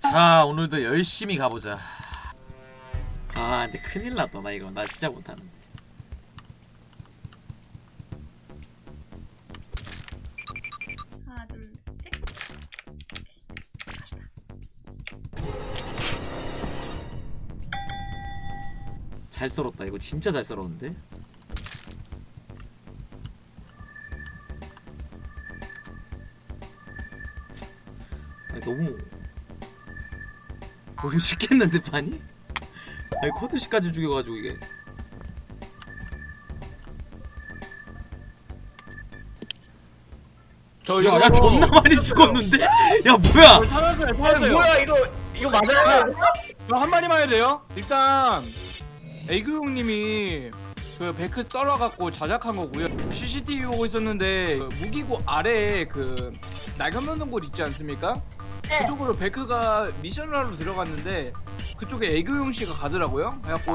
자 오늘도 열심히 가보자. 아 근데 큰일 났다 나 이거. 나 진짜 못하는데. 하나 둘 셋. 잘 썰었다. 이거 진짜 잘 썰었는데? 아니, 너무 너무 쉽겠는데 판이? 아니 코드시까지 죽여가지고 이게 저 야, 야 존나 많이 죽었는데? 야 뭐야 아니, 타났어요 뭐야 이거 이거 맞아요? 저한 마디만 해도 돼요? 일단 애교용님이 그 베크 썰어갖고 자작한 거고요 CCTV 보고 있었는데 그 무기고 아래에 그 면는 곳 있지 않습니까? 네. 그쪽으로 베크가 미션을 하러 들어갔는데 그쪽에 애교용 씨가 가더라고요 그래갖고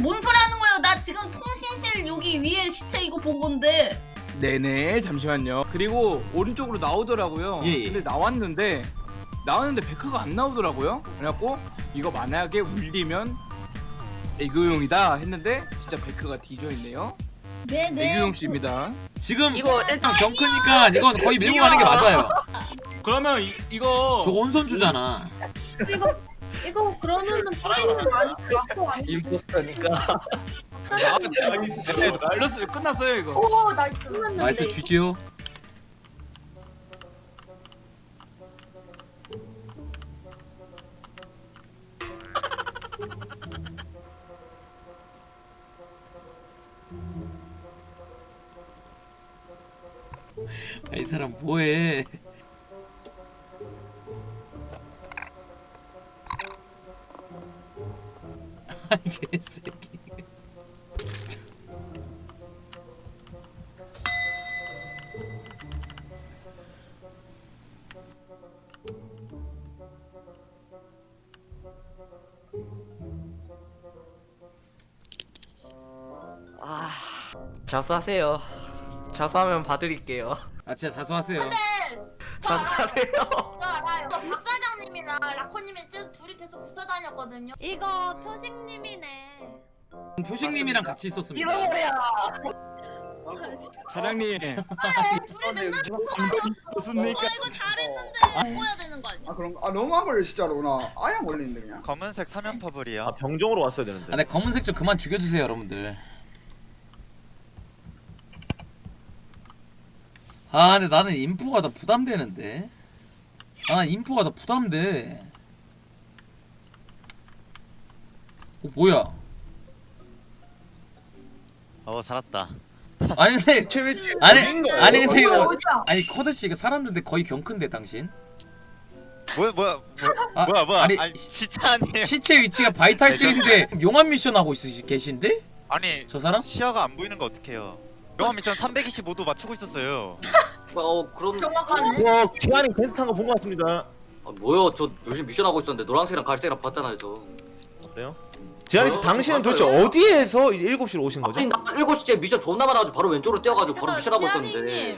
뭔 소리 하는 거예요? 나 지금 통신실 여기 위에 시체 이거 본 건데. 네네 잠시만요 그리고 오른쪽으로 나오더라고요 예, 예. 근데 나왔는데 나왔는데 베크가 안 나오더라고요 그래갖고 이거 만약에 울리면 애교용이다 했는데 진짜 베크가 뒤져 있네요 네네. 애교용 씨입니다 지금 이거 일단 경크니까 이건 거의 밀고 가는 게 맞아요 그러면 이, 이거 저거 온선주잖아. 이거 이거 그러면은 뿌리는 많이 갖고 아니 임포스터니까. 아, 네, 끝났어요. 끝났어요 이거. 오 나이스. 끝났는데 나이스 GTO 아, 이 사람 뭐해 개새끼. 아 자수하세요. 자수하면 봐드릴게요. 아 진짜 자수하세요. 자수하세요. 다녔거든요. 이거 표식님이네. 표식님이랑 같이 있었습니다 사장님 둘이 맨날 붙어 다녔어. 좋습니까? 아 이거 잘했는데. 보여야 되는 거 아니야? 아 그런 거? 아 너무한 걸 진짜로 나 아예 안 걸리는데 그냥 검은색 사면 퍼블이야. 아 병정으로 왔어야 되는데. 아, 근데 검은색 좀 그만 죽여주세요, 여러분들. 아, 근데 나는 인포가 더 부담되는데. 아, 난 인포가 더 부담돼. 어, 뭐야? 어 살았다. 아니 근데 최위치 아니 어딘가요? 아니 근데 이거 어디야? 아니 코드 씨 이거 살았는데 거의 경큰데 당신? 뭐야 뭐야 뭐야 아, 뭐야 뭐야? 아니, 아니, 시- 진짜 아니에요. 시체 위치가 바이탈 실인데 용암 미션 하고 있으시 계신데? 아니 저 사람? 시야가 안 보이는 거 어떡해요? 영화 미션 325도 맞추고 있었어요. 어 그럼 정확하네. 어 지한이 텐트 탄거 본것 같습니다. 아, 뭐요? 저 요즘 미션 하고 있었는데 노란색이랑 갈색이랑 봤잖아요 저. 그래요? 지한이 씨 어, 당신은. 도대체 어디에서 이제 7시로 오신 거죠? 아니 나 7시째 미션 존나 많아가지고 바로 왼쪽으로 뛰어가지고 바로 미션 하고 있었는데. 에?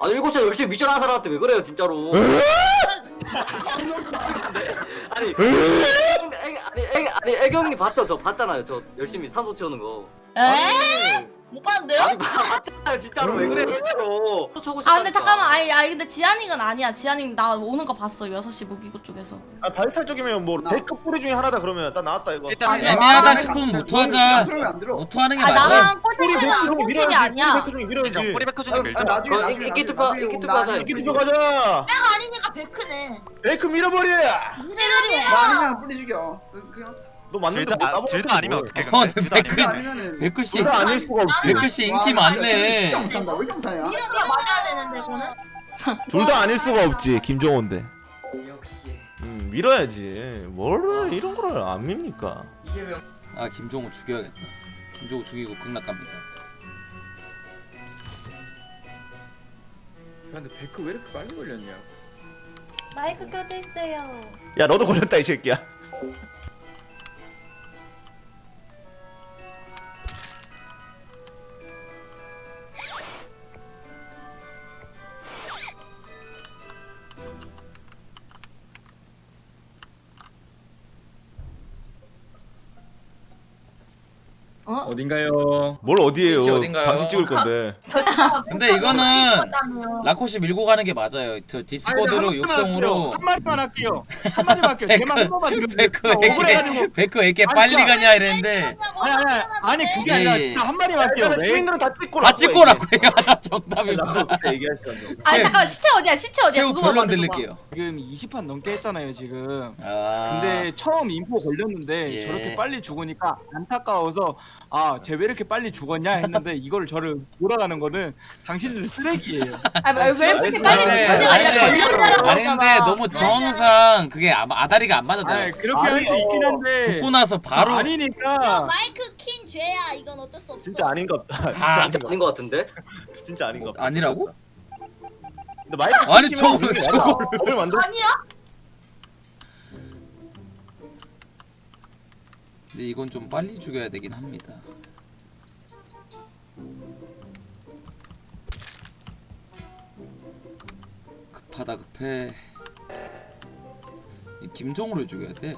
아니 7시에 열심히 미션 하는 사람한테 왜 그래요 진짜로. 아니 아니 애경- 아니 애경이 봤죠 저 봤잖아요 저 열심히 산소 채우는 거. 에? 못 봤는데요? 아니 봤잖아요 진짜로 왜 그래요 진짜로. 아 근데. 잠깐만 아니 아니 근데 지한이는 아니야 지한이 나 오는 거 봤어 6시 무기고 쪽에서 아 발탈 쪽이면 뭐 나- 데크 뿌리 중에 하나다 그러면 딱 나왔다 이거. 일단 아니, 애매하다 아, 싶으면 아, 무토하자. 소리 안 들어 무토하는 게 아 맞아. 나랑 뿌리 꼴찌는 꼴찌이 밀어야지. 아니야 데크 중에 밀어야지. 그냥 꼬리백커 중에 아, 밀자. 나중에 어, 나중에 나중에 투표, 나중에 투표 하자, 나- 인기 투표 가자. 내가 아니니까 베크네. 데크 밀어버려. 나 아니면 뿌리 죽여 그- 그냥 너 맞는데 뭐 나보고 둘다 아니면? 어, 근데? 근데 둘다 그- 아니면 아니면은 백구 씨, 둘다 아닐 수가 없지. 백구 씨 인기 와, 많네. 진짜 못한다 왜 이렇게 못하냐 이렇게 맞아야 되는데 그거는. 둘 다 아닐 수가 없지. 역시 음 밀어야지. 뭘 이런 거를 안 밉니까? 아 김종우 죽여야겠다. 김종우 죽이고 극락 갑니다. 근데 베크 왜 이렇게 빨리 걸렸냐 마이크 켜져 있어요. 야 너도 걸렸다 이 새끼야. 어? 어딘가요? 뭘 어디에요? 위치 어딘가요? 당신 찍을 건데. 근데 이거는 라코시 밀고 가는 게 맞아요. 저 디스코드로 육성으로 한 마리만 할게요. 한 마리만 할게요. 제만 한 번만 들으세요. 베크 억울해가지고. 에게 베크 빨리. 가냐 이랬는데 아니 아니 아니 그게 예, 아니라 예. 진짜 한 마리만 할게요. 네. 시민들은 다 찍고 다 찍고 라고 얘기하자 정답입니다. 얘기하시죠. 아니 잠깐 시체 어디야? 시체 어디야? 최후 그거만 말해줘봐. 들릴게요. 지금 20판 넘게 했잖아요 지금. 아, 근데 처음 인포 걸렸는데 예. 저렇게 빨리 죽으니까 안타까워서 아 쟤 왜 이렇게 빨리 죽었냐 했는데 이거를 저를 몰아가는 거는 당신들 쓰레기예요. 아니 왜 이렇게 아니, 빨리? 아니, 아니라 근데- 걸렸다라고 아니 근데 하잖아. 너무 정상 그게 아, 아다리가 안. 아니 그렇게 할 수 있긴 한데 죽고 나서 바로 아니니까 마이크 킨 죄야. 이건 어쩔 수 없어. 진짜 아닌갑다. 진짜 아, 아닌갑다. 아닌 것 같은데? 진짜 아닌갑다. 아니라고? 근데 마이크 아니, 저거- 저거를. 법을 만들. 아니야? 근데 이건 좀 빨리 죽여야 되긴 합니다. 급하다 급해. 이 김종우를 죽여야 돼.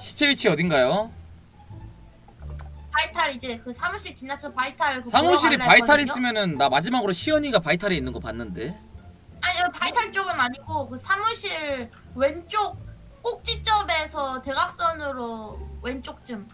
시체 위치 어딘가요? 바이탈 이제 그 사무실 지나쳐 바이탈 그 보러 갈라 바이탈 했거든요? 있으면은 나 마지막으로 시연이가 바이탈에 있는 거 봤는데. 아니 여기 바이탈 쪽은 아니고 그 사무실 왼쪽 꼭지점에서 대각선으로 왼쪽쯤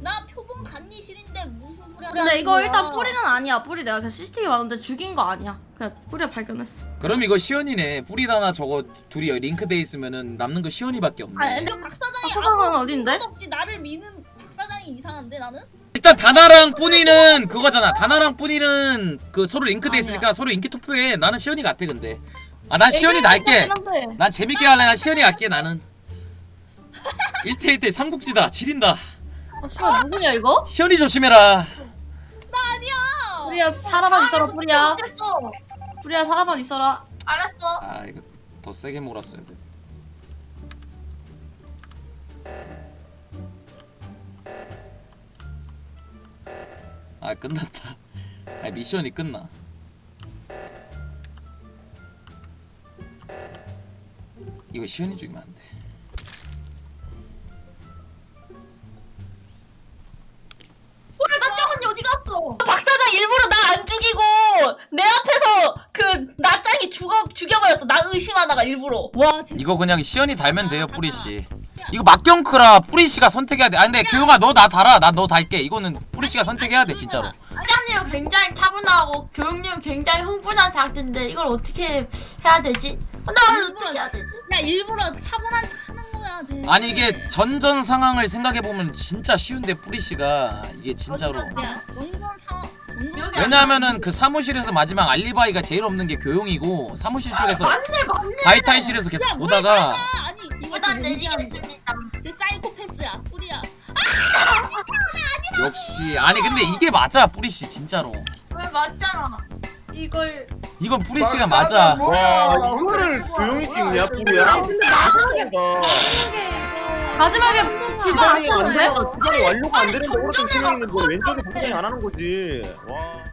나 표본 강리실인데 무슨 소리야? 근데 이거 일단 뿌리는 아니야. 뿌리 내가 그냥 CCTV 봤는데 죽인 거 아니야. 그냥 뿌리 발견했어. 그럼 이거 시연이네. 뿌리다나 저거 둘이 링크돼 있으면은 남는 거 시연이밖에 없네. 아니, 근데 박 사장이 박사장은 아무 어딘데? 것 없이 나를 미는 이상한데 나는? 일단 다나랑 뿌니는 그거잖아. 다나랑 뿌니는 그 서로 링크돼 있으니까 서로 인기 투표해. 나는 시연이 같아 근데. 아 난 시연이 다 할게. 난 재밌게 할래. 난 시연이 할게 나는. 1대1 대 삼국지다. 지린다. 어, 씨발 누구냐 이거? 시연이 조심해라. 뿌리야 사람만 있어라 알았어, 뿌리야. 어땠어? 뿌리야 사람만 있어라. 알았어 아 이거 더 세게 몰았어야 돼. 아 끝났다. 아 미션이 끝나. 이거 시연이 죽이면 안 돼. 왜 나짱 언니 어디 갔어? 박 사장 일부러 나 안 죽이고 내 앞에서 그 나짱이 죽어 죽여버렸어. 나 의심하다가 일부러. 와 진짜. 이거 그냥 시연이 달면 돼요 뿌리 씨. 이거 막경크라 뿌리 씨가 선택해야 돼. 아 근데 교영아 너 나 달아. 나 너 달게. 이거는 뿌리 씨가 선택해야 돼 진짜로. 사장님은 굉장히 차분하고 교육님은 굉장히 흥분한 상태인데 이걸 어떻게 해야 되지? 나 어떻게 해야 되지? 야 일부러 차분한 척 하는 거야. 쟤. 아니 이게 전전 상황을 생각해 보면 진짜 쉬운데 뿌리 씨가 이게 진짜로. 야 전전 상황. 전전 여기 왜냐하면은 그 사무실에서 마지막 알리바이가 제일 없는 게 교용이고 사무실 쪽에서 맞네 맞네 바이탈실에서 계속 야, 보다가 이거 일단 쟤 내리겠습니다 쟤 사이코패스야. 뿌리야. 역시 아니 근데 이게 맞아 뿌리 씨 진짜로. 왜 맞잖아 이걸 이건 뿌리 씨가 맞아. 와 이거를 조용히 찍냐 뿌리야? 근데 마지막에 마지막에 시간이 집안 안? 돼. 시간이 완료가 안 되는데 오른쪽 진행 있는 거 왼쪽에 박사장이 안 하는 거지. 와.